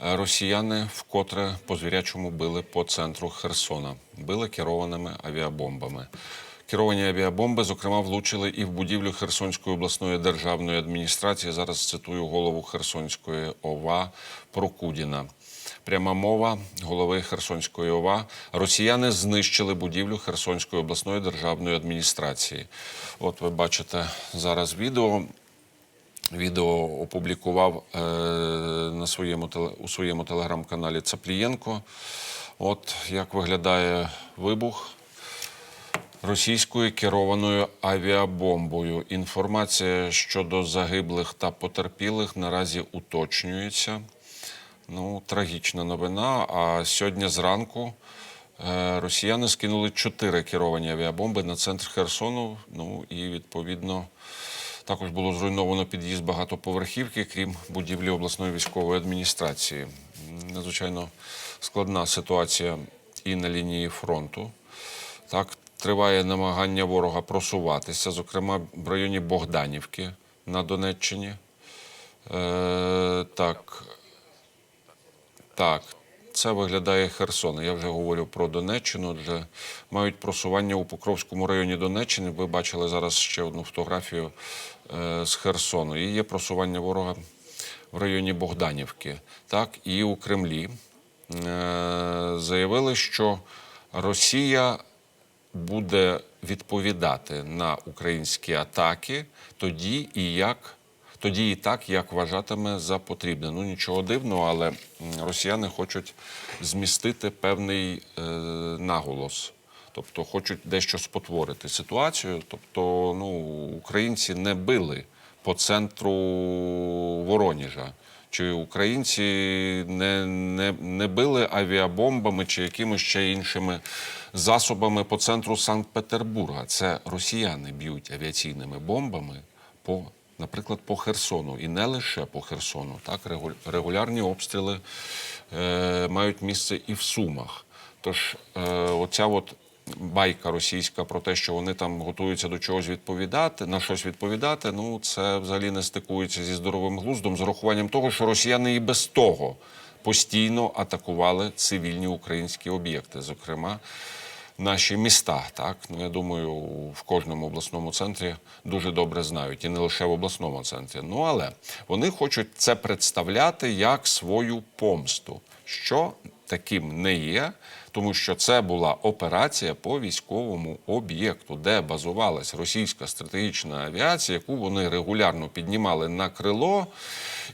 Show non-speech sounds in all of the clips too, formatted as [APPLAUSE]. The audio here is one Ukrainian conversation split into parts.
Росіяни вкотре по звірячому били по центру Херсона, били керованими авіабомбами. Керовані авіабомби, зокрема, влучили і в будівлю Херсонської обласної державної адміністрації. Зараз цитую голову Херсонської ОВА Прокудіна. Пряма мова голови Херсонської ОВА. Росіяни знищили будівлю Херсонської обласної державної адміністрації. От ви бачите зараз відео. Відео опублікував е, на своєму у своєму телеграм-каналі Цаплієнко. От як виглядає вибух російською керованою авіабомбою. Інформація щодо загиблих та потерпілих наразі уточнюється. Ну, трагічна новина. А сьогодні зранку е, росіяни скинули чотири керовані авіабомби на центр Херсону. Ну і відповідно. Також було зруйновано під'їзд багатоповерхівки, крім будівлі обласної військової адміністрації. Надзвичайно складна ситуація і на лінії фронту. Так, триває намагання ворога просуватися, зокрема в районі Богданівки на Донеччині. Е, так, так, це виглядає Херсон. Я вже говорю про Донеччину. Вже мають просування у Покровському районі Донеччини. Ви бачили зараз ще одну фотографію е, з Херсону. І є просування ворога в районі Богданівки. Так, і у Кремлі е, заявили, що Росія буде відповідати на українські атаки тоді і як. Тоді і так, як вважатиме за потрібне. Ну нічого дивного, але росіяни хочуть змістити певний е, наголос. Тобто хочуть дещо спотворити ситуацію. Тобто, ну, українці не били по центру Вороніжа. Чи українці не, не, не били авіабомбами чи якимись ще іншими засобами по центру Санкт-Петербурга? Це росіяни б'ють авіаційними бомбами по, наприклад, по Херсону. І не лише по Херсону. Так, Регу- регулярні обстріли е, мають місце і в Сумах. Тож е, оця от байка російська про те, що вони там готуються до чогось відповідати, на щось відповідати, ну це взагалі не стикується зі здоровим глуздом, з урахуванням того, що росіяни і без того постійно атакували цивільні українські об'єкти, зокрема. Наші міста, так? Ну я думаю, в кожному обласному центрі дуже добре знають, і не лише в обласному центрі. Ну але вони хочуть це представляти як свою помсту, що таким не є, тому що це була операція по військовому об'єкту, де базувалась російська стратегічна авіація, яку вони регулярно піднімали на крило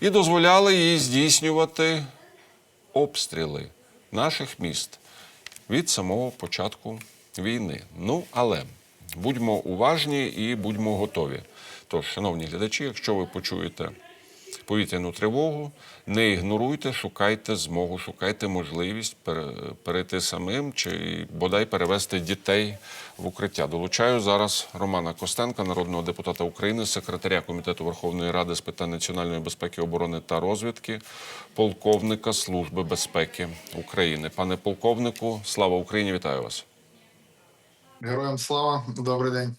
і дозволяли їй здійснювати обстріли наших міст від самого початку війни. Ну, але будьмо уважні і будьмо готові. Тож, шановні глядачі, якщо ви почуєте повітряну тривогу, не ігноруйте, шукайте змогу, шукайте можливість перейти самим чи бодай перевести дітей в укриття. Долучаю зараз Романа Костенка, народного депутата України, секретаря Комітету Верховної Ради з питань національної безпеки, оборони та розвідки, полковника Служби безпеки України. Пане полковнику, слава Україні! Вітаю вас! Героям слава, добрий день.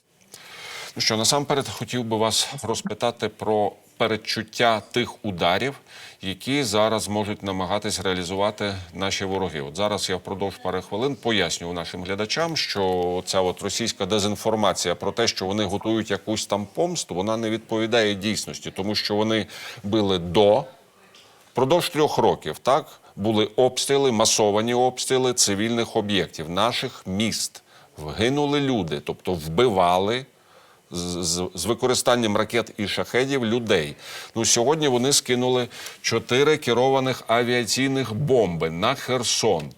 Ну що, насамперед хотів би вас розпитати про передчуття тих ударів, які зараз можуть намагатись реалізувати наші вороги. От зараз я впродовж пари хвилин пояснюю нашим глядачам, що ця от російська дезінформація про те, що вони готують якусь там помсту, вона не відповідає дійсності, тому що вони били до Продовж трьох років так були обстріли, масовані обстріли цивільних об'єктів, наших міст. Вгинули люди, тобто вбивали з, з, використанням ракет і шахедів людей. Ну сьогодні вони скинули чотири керованих авіаційних бомби на Херсон.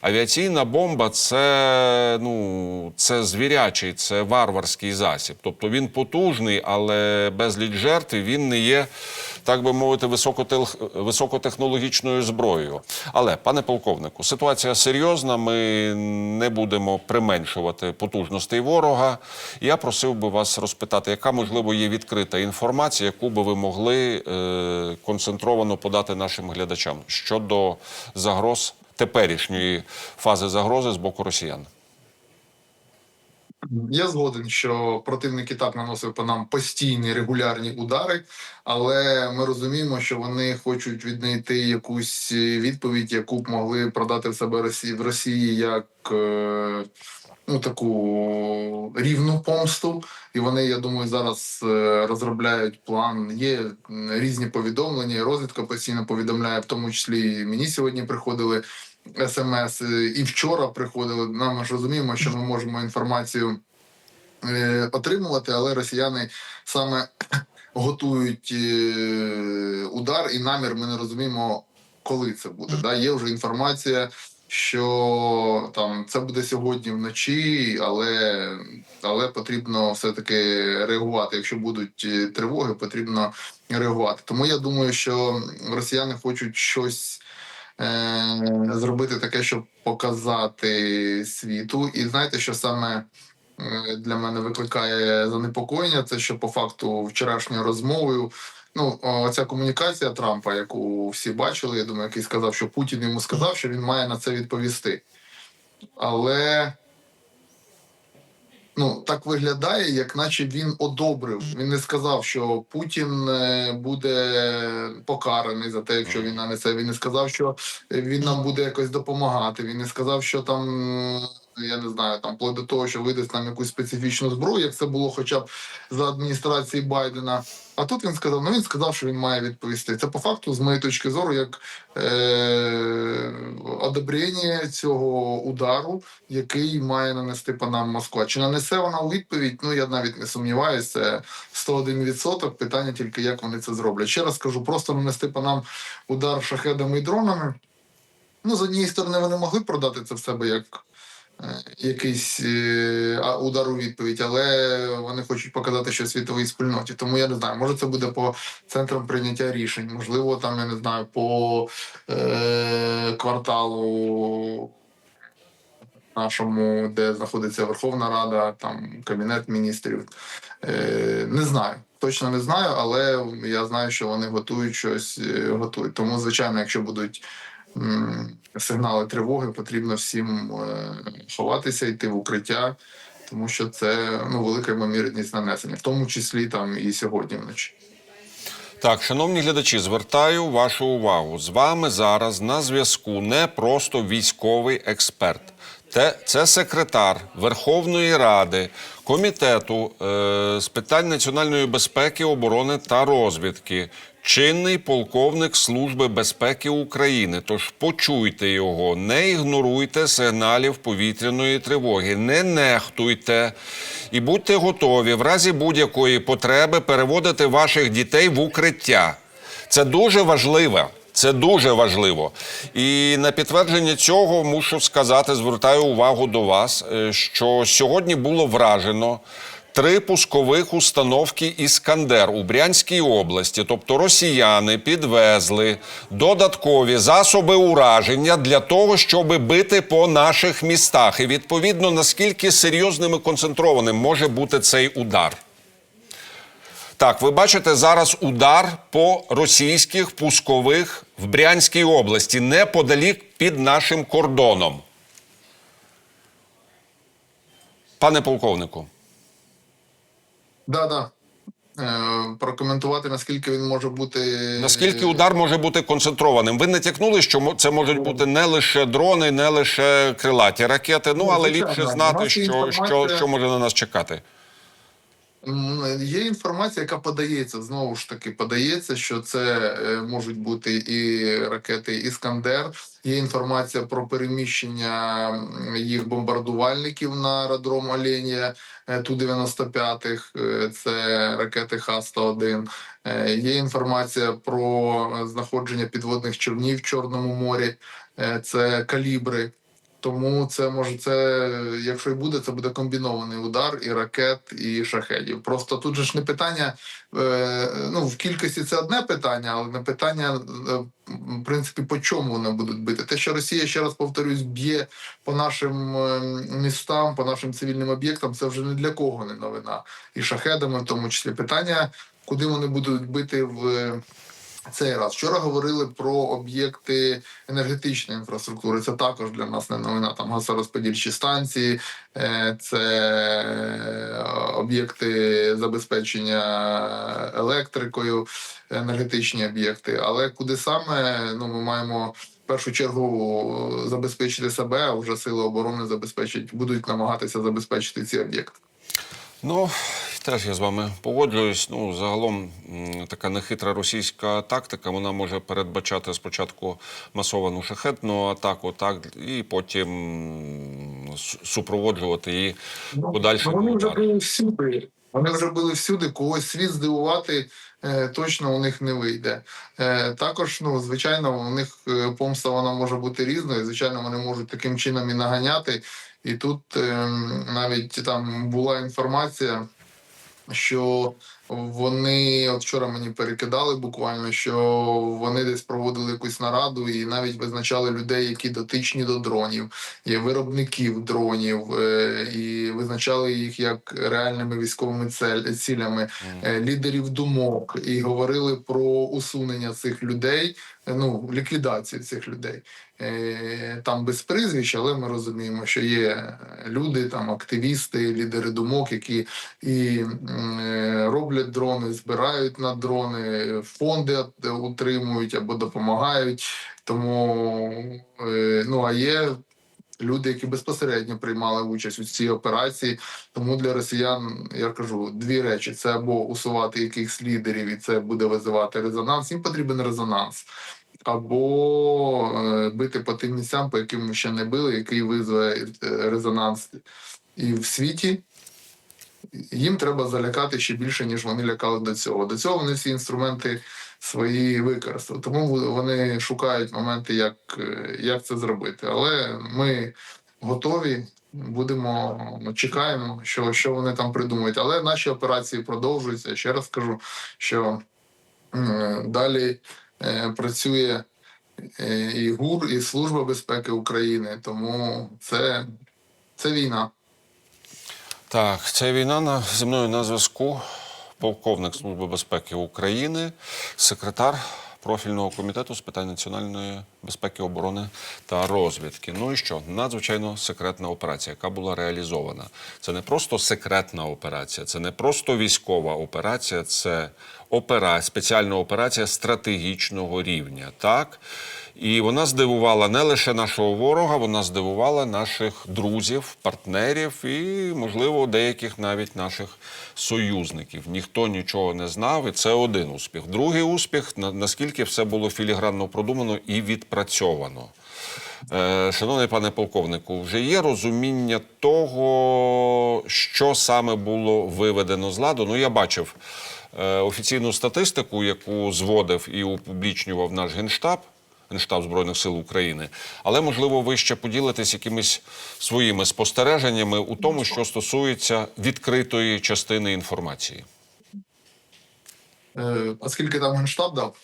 Авіаційна бомба це, ну, це звірячий, це варварський засіб. Тобто він потужний, але безліч жертв він не є, так би мовити, високотехнологічною зброєю. Але, пане полковнику, ситуація серйозна. Ми не будемо применшувати потужностей ворога. Я просив би вас розпитати, яка можливо є відкрита інформація, яку би ви могли е, концентровано подати нашим глядачам щодо загроз теперішньої фази загрози з боку росіян. Я згоден, що противник і так наносив по нам постійні регулярні удари, але ми розуміємо, що вони хочуть віднайти якусь відповідь, яку б могли продати в себе Росії в Росії як е, ну таку рівну помсту. І вони, я думаю, зараз е, розробляють план. Є різні повідомлення, розвідка постійно повідомляє, в тому числі і мені сьогодні приходили смс, е, і вчора приходили. Нам ж розуміємо, що ми можемо інформацію е, отримувати, але росіяни саме готують е, удар і намір. Ми не розуміємо, коли це буде. Да? Є вже інформація, що там це буде сьогодні вночі, але, але потрібно все таки реагувати. Якщо будуть тривоги, потрібно реагувати. Тому я думаю, що росіяни хочуть щось. Е, Зробити таке, щоб показати світу, і знаєте, що саме е, для мене викликає занепокоєння, це що по факту вчорашньою розмовою. Ну, ця комунікація Трампа, яку всі бачили, я думаю, який сказав, що Путін йому сказав, що він має на це відповісти. Але ну, так виглядає, як наче він одобрив. Він не сказав, що Путін е, буде покараний за те, якщо він нанесе. Він не сказав, що він нам буде якось допомагати. Він не сказав, що там. М, Я не знаю, там вплоть до того, що видасть нам якусь специфічну зброю, як це було хоча б за адміністрації Байдена. А тут він сказав: ну він сказав, що він має відповісти. Це по факту, з моєї точки зору, як е- одобрення цього удару, який має нанести по нам Москва. Чи нанесе вона у відповідь? Ну я навіть не сумніваюся. Це 101%. Питання тільки як вони це зроблять. Ще раз скажу, просто нанести по нам удар шахедами і дронами. Ну, з однієї сторони, вони могли продати це в себе як якийсь е, удар у відповідь, але вони хочуть показати, що світовій спільноті. Тому я не знаю, може це буде по центрам прийняття рішень, можливо, там я не знаю, по е, кварталу. Нашому, де знаходиться Верховна Рада, там кабінет міністрів, е, не знаю, точно не знаю, але я знаю, що вони готують щось, е, готують. Тому, звичайно, якщо будуть сигнали тривоги, потрібно всім е, ховатися, йти в укриття, тому що це ну велика ймовірність нанесення, в тому числі там і сьогодні вночі. Так, шановні глядачі, звертаю вашу увагу. З вами зараз на зв'язку не просто військовий експерт. Те, це секретар Верховної Ради, комітету е, з питань національної безпеки, оборони та розвідки, чинний полковник Служби безпеки України. Тож почуйте його, не ігноруйте сигналів повітряної тривоги, не нехтуйте і будьте готові в разі будь-якої потреби переводити ваших дітей в укриття. Це дуже важливо. Це дуже важливо. І на підтвердження цього мушу сказати, звертаю увагу до вас, е, що сьогодні було вражено три пускових установки Іскандер у Брянській області. Тобто росіяни підвезли додаткові засоби ураження для того, щоб бити по наших містах. І відповідно наскільки серйозним і концентрованим може бути цей удар. Так, ви бачите зараз удар по російських пускових в Брянській області, неподалік під нашим кордоном. Пане полковнику. Да, да. Е, прокоментувати, наскільки він може бути Наскільки удар може бути концентрованим? Ви натякнули, що це можуть бути не лише дрони, не лише крилаті ракети. Ну але ліпше знати, що, що, що може на нас чекати. Є інформація, яка подається знову ж таки. Подається, що це е, можуть бути і ракети Іскандер. Є інформація про переміщення їх бомбардувальників на аеродром Оленія ту 95-х Е, Це ракети Х-101. Е, Є інформація про е, знаходження підводних човнів в Чорному морі. Це калібри. Тому це може це, якщо і буде, це буде комбінований удар і ракет, і шахедів. Просто тут же ж не питання. Е, ну в кількості це одне питання, але не питання е, в принципі по чому вони будуть бити. Те, що Росія ще раз повторюсь, б'є по нашим е, містам, по нашим цивільним об'єктам, це вже не для кого не новина. І шахедами, в тому числі питання, куди вони будуть бити в. Цей раз вчора говорили про об'єкти енергетичної інфраструктури. Це також для нас не новина. Там газорозподільчі станції, е, це е, об'єкти забезпечення електрикою, енергетичні об'єкти. Але куди саме ну ми маємо в першу чергу забезпечити себе, а вже сили оборони забезпечать, будуть намагатися забезпечити ці об'єкти. Ну, теж я з вами погоджуюсь. Ну, загалом така нехитра російська тактика, вона може передбачати спочатку масовану шахетну атаку, так, і потім супроводжувати її Ну, подальшими Вони вже були всюди. Вони вже були всюди. Когось світ здивувати е, точно у них не вийде. Е, також, ну звичайно, у них е, помста вона може бути різною. Звичайно, вони можуть таким чином і наганяти. І тут е, навіть там була інформація, що вони от вчора мені перекидали буквально, що вони десь проводили якусь нараду і навіть визначали людей, які дотичні до дронів, є виробників дронів, е, і визначали їх як реальними військовими цілями, е, лідерів думок, і говорили про усунення цих людей, е, ну ліквідацію цих людей. Е, Там без прізвищ, але ми розуміємо, що є люди, там активісти, лідери думок, які і е, роблять дрони, збирають на дрони, фонди утримують або допомагають. Тому е, ну а є люди, які безпосередньо приймали участь у цій операції. Тому для росіян я кажу дві речі: це або усувати якихось лідерів, і це буде визивати резонанс. Їм потрібен резонанс. Або е, бити по тим місцям, по яким ми ще не били, який визве е, резонанс і в світі. Їм треба залякати ще більше, ніж вони лякали до цього. До цього вони всі інструменти свої використали. Тому вони шукають моменти, як, е, як це зробити. Але ми готові, будемо ну, чекаємо, що, що вони там придумають. Але наші операції продовжуються. Ще раз кажу, що далі працює е, і ГУР, і Служба безпеки України. Тому це, це війна. Так, це війна на зі мною на зв'язку. Полковник Служби безпеки України, секретар профільного комітету з питань національної безпеки, оборони та розвідки. Ну і що? Надзвичайно секретна операція, яка була реалізована. Це не просто секретна операція, це не просто військова операція, це опера, спеціальна операція стратегічного рівня. Так. І вона здивувала не лише нашого ворога, вона здивувала наших друзів, партнерів і, можливо, деяких навіть наших союзників. Ніхто нічого не знав, і це один успіх. Другий успіх наскільки все було філігранно продумано і відпрацьовано. Е, Шановний пане полковнику, вже є розуміння того, що саме було виведено з ладу. Ну, я бачив е, офіційну статистику, яку зводив і опублічнював наш генштаб. Генштаб Збройних сил України, але можливо ви ще поділитесь якимись своїми спостереженнями у тому, що стосується відкритої частини інформації. Е, А скільки там генштаб дав?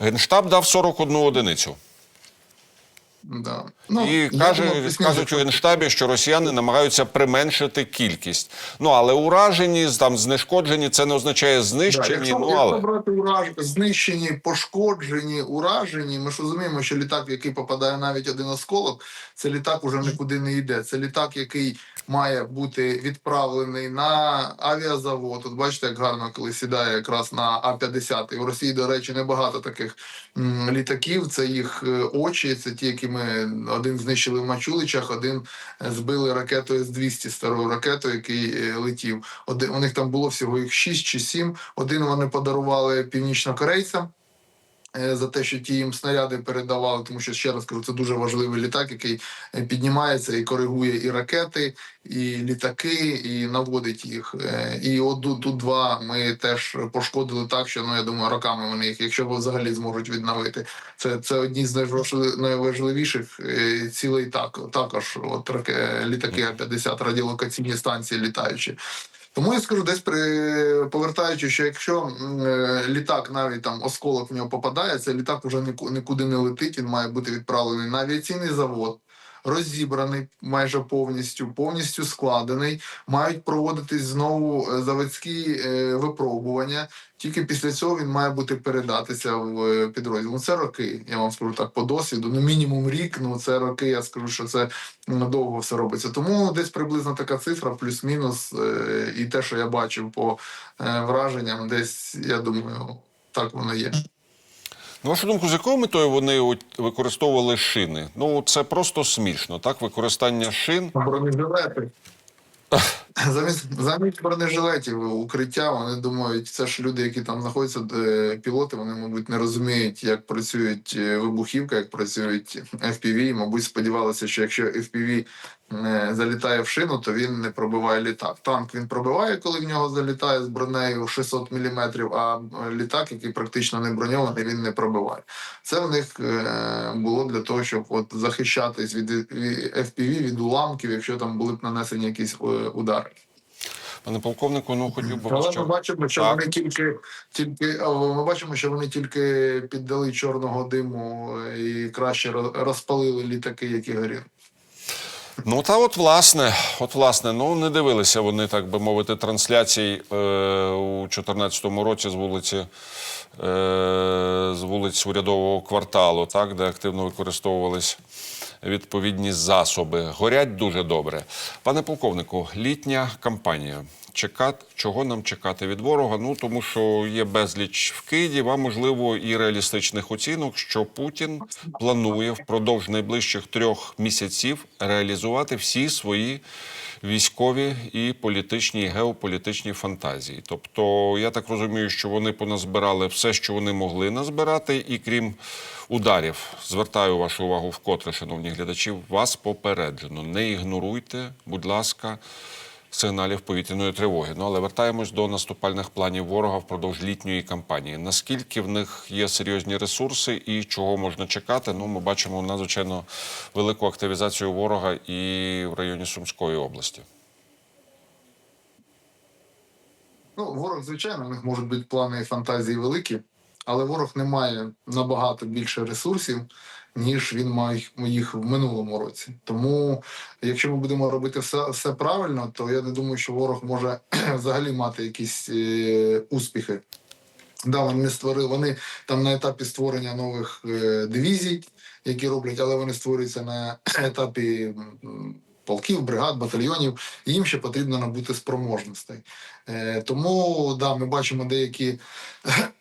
Генштаб дав 41 одиницю. Да. Ну, І каже, кажуть у генштабі, що росіяни намагаються применшити кількість. Ну але уражені, там знешкоджені, це не означає Да, якщо, ну якщо але брати ураж, знищені, пошкоджені, уражені, ми ж розуміємо, що літак, в який попадає навіть один осколок, це літак уже нікуди не йде. Це літак, який має бути відправлений на авіазавод. От бачите, як гарно, коли сідає якраз на А-50. І в Росії, до речі, небагато таких м, літаків. Це їх е, очі, це ті, які ми один знищили в Мачуличах, один е, збили ракетою з 200 старою ракетою, який е, летів. Один, у них там було всього їх 6 чи 7. Один вони подарували північнокорейцям. Е, За те, що ті їм снаряди передавали, тому що ще раз кажу, це дуже важливий літак, який е, піднімається і коригує і ракети, і літаки, і наводить їх. Е, І от тут два ми теж пошкодили так, що ну я думаю, роками вони їх, якщо взагалі зможуть відновити. Це, це одні з найважли- найважливіших цілей так, також от літаки А-50, радіолокаційні станції літаючі. Тому я скажу, десь при повертаючи, що якщо е, літак навіть там осколок в нього попадає, цей літак ніку- нікуди не летить. Він має бути відправлений на авіаційний завод розібраний майже повністю, повністю складений. Мають проводитись знову е, заводські е, випробування. Тільки після цього він має бути передатися в е, підрозділ. Ну, це роки. Я вам скажу так по досвіду. Ну мінімум рік. Ну це роки. Я скажу, що це м, довго все робиться. Тому десь приблизно така цифра, плюс-мінус. І те, що я бачив по враженням, десь я думаю, так воно є. На вашу думку, з якою метою вони використовували шини? Ну це просто смішно, так? Використання шин. Бронежилети. [LAUGHS] [LAUGHS] Замість, замість бронежилетів укриття, вони думають, це ж люди, які там знаходяться, е, пілоти, вони, мабуть, не розуміють, як працюють е, вибухівка, як працюють FPV. Мабуть, сподівалися, що якщо FPV е, залітає в шину, то він не пробиває літак. Танк він пробиває, коли в нього залітає з бронею 600 мм, а е, літак, який практично не броньований, він не пробиває. Це в них е, було для того, щоб от захищатись від FPV, від уламків, якщо там були б нанесені якісь е, удари. Пане полковнику, ну хотів би Але ми бачимо, що Так. вони тільки тільки ми бачимо, що вони тільки піддали чорного диму е, і краще розпалили літаки, які горіли. Ну та от власне, от власне, ну не дивилися вони, так би мовити, трансляцій е, у 2014 році з вулиці е, з вулиць урядового кварталу, так, де активно використовувались відповідні засоби. Горять дуже добре. Пане полковнику, літня кампанія. Чекати, чого нам чекати від ворога? Ну тому що є безліч вкидів, а можливо і реалістичних оцінок, що Путін планує впродовж найближчих трьох місяців реалізувати всі свої військові і політичні і геополітичні фантазії. Тобто, я так розумію, що вони поназбирали все, що вони могли назбирати, і крім ударів, звертаю вашу увагу вкотре, шановні глядачі, вас попереджено. Не ігноруйте, будь ласка сигналів повітряної тривоги. Ну але вертаємось до наступальних планів ворога впродовж літньої кампанії. Наскільки в них є серйозні ресурси і чого можна чекати? Ну, ми бачимо надзвичайно велику активізацію ворога і в районі Сумської області. Ну, ворог, звичайно, у них можуть бути плани і фантазії великі, але ворог не має набагато більше ресурсів, ніж він мав їх в минулому році. Тому, якщо ми будемо робити все, все правильно, то я не думаю, що ворог може [CLEARS THROAT] взагалі мати якісь е, успіхи. Да, вони створили, вони там на етапі створення нових е, дивізій, які роблять, але вони створюються на [CLEARS THROAT] етапі полків, бригад, батальйонів. Їм ще потрібно набути спроможностей. Е, тому да, ми бачимо деякі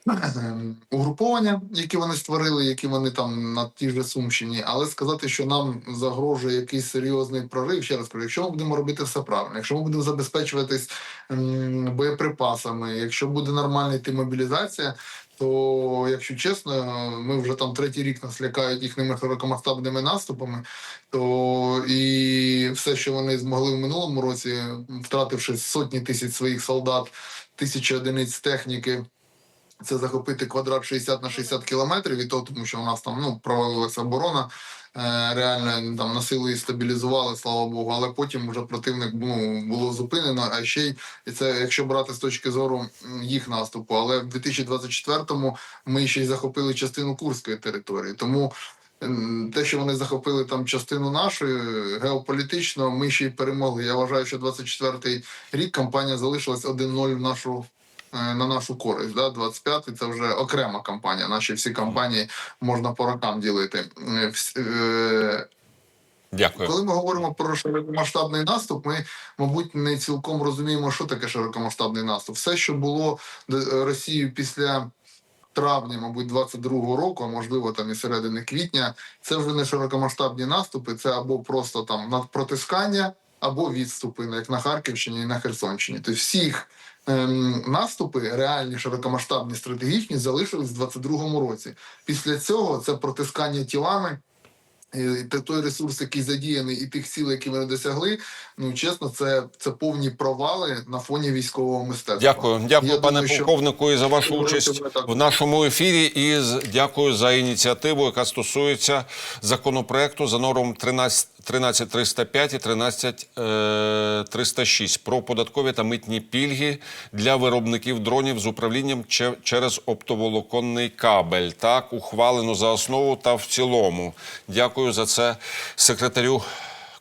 [CLEARS THROAT] угруповання, які вони створили, які вони там на тій же Сумщині. Але сказати, що нам загрожує якийсь серйозний прорив, ще раз кажу, якщо ми будемо робити все правильно, якщо ми будемо забезпечуватись боєприпасами, якщо буде нормальна мобілізація. То, якщо чесно, ми вже там третій рік нас лякають їхніми широкомасштабними наступами, то і все, що вони змогли в минулому році, втративши сотні тисяч своїх солдат, тисячі одиниць техніки, це захопити квадрат 60 на 60 кілометрів, і то тому, що у нас там ну провалилася оборона. е, Реально там на і стабілізували, слава Богу, але потім вже противник ну, було зупинено. А ще й це, якщо брати з точки зору їх наступу, але в 2024-му ми ще й захопили частину Курської території. Тому те, що вони захопили там частину нашої геополітично, ми ще й перемогли. Я вважаю, що 24-й рік кампанія залишилась 1-0 в нашу. Е, На нашу користь, да, 25-й це вже окрема кампанія. Наші всі кампанії можна по рокам ділити. Е, е, Дякую. коли ми говоримо про широкомасштабний наступ, ми, мабуть, не цілком розуміємо, що таке широкомасштабний наступ. Все, що було Росією після травня, мабуть, 22-го року, а можливо там і середини квітня, це вже не широкомасштабні наступи, це або просто там надпротискання, або відступи, як на Харківщині і на Херсонщині. Тобто всіх ем, наступи, реальні, широкомасштабні, стратегічні, залишились в 22-му році. Після цього це протискання тілами. І те- той ресурс, який задіяний, і тих сіл, які вони досягли, ну чесно, це, це повні провали на фоні військового мистецтва. Дякую, дякую, Я пане думаю, що- полковнику, і за вашу участь в нашому ефірі. І дякую за ініціативу, яка стосується законопроекту за номером 13 13305 і 13306 про податкові та митні пільги для виробників дронів з управлінням через оптоволоконний кабель. Так, ухвалено за основу та в цілому. Дякую за це секретарю.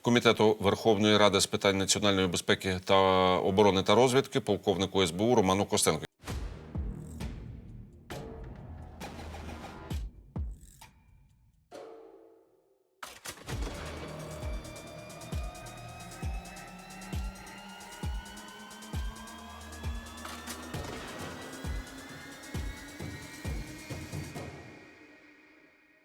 Комітету Верховної Ради з питань національної безпеки та оборони та розвідки, полковнику СБУ Роману Костенку.